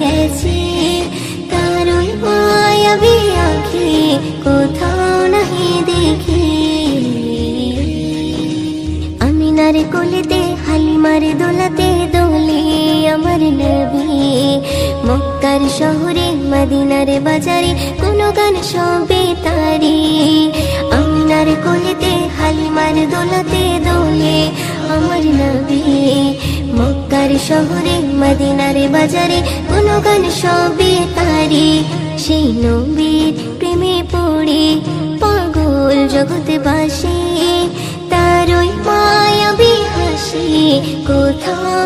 গেছি তারই মায়াবি আঁখি কোথাও নাহি দেখি। আমি নারে কোলেতে, হালিমার দোলাতে দোলে আমার নবী। মক্কার শহরে, মদিনার বাজারে কোনো গান সবে তারি। কলিতে কোলেতে, হালিমার দোলাতে দোলে আমার নবী। মক্কার শহরে, মদিনার বাজারে কোন গান সবে তারি, সেই নবীর প্রেমে পড়ে পাগল জগৎবাসী তার তারই মায়াবি হাসি কোথাও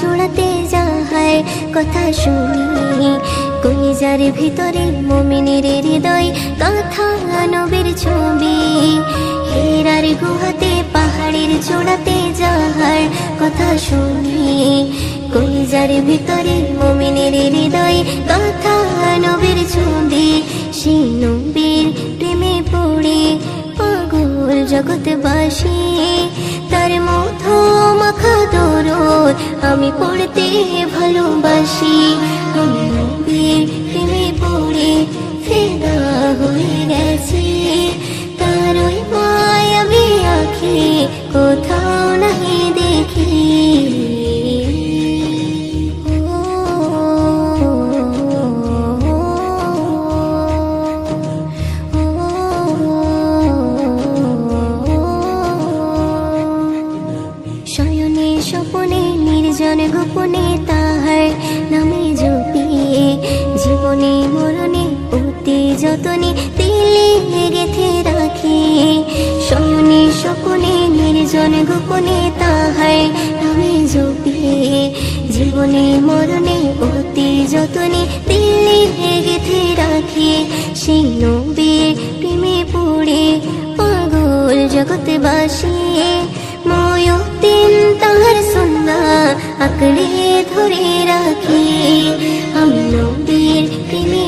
চূড়াতে যাহার কথা শুনি। কলিজার ভিতরে মমিনের হৃদয়, কথা নবীর ছবি। হীরার গুহাতে, পাহাড়ের চূড়াতে যাহার কথা শুনি। কলিজার ভিতরে মমিনের হৃদয়, কথা নবীর ছবি। সেই নবীর প্রেমে পড়ে পাগল জগৎবাসী। তার দরদ আমি পড়তে ভালোবাসি। আমি পড়ে ফেদা হয়ে নির্জন গোপনে তাহার নামে জপিয়ে, জীবনে মরণে অতি যতনে দিলে গেথে রাখি শয়নে স্বপনে নির্জন গোপনে তাহার নামে জপিয়ে, জীবনে মরণে অতি যতনে দিলে গেথে রাখি সেই নবীর প্রেমে পড়ে পাগল জগৎবাসী। ময়ুদ্দিন তাহার সন্না আঁকড়ে ধরে রাখি। আমি নবীর প্রেমে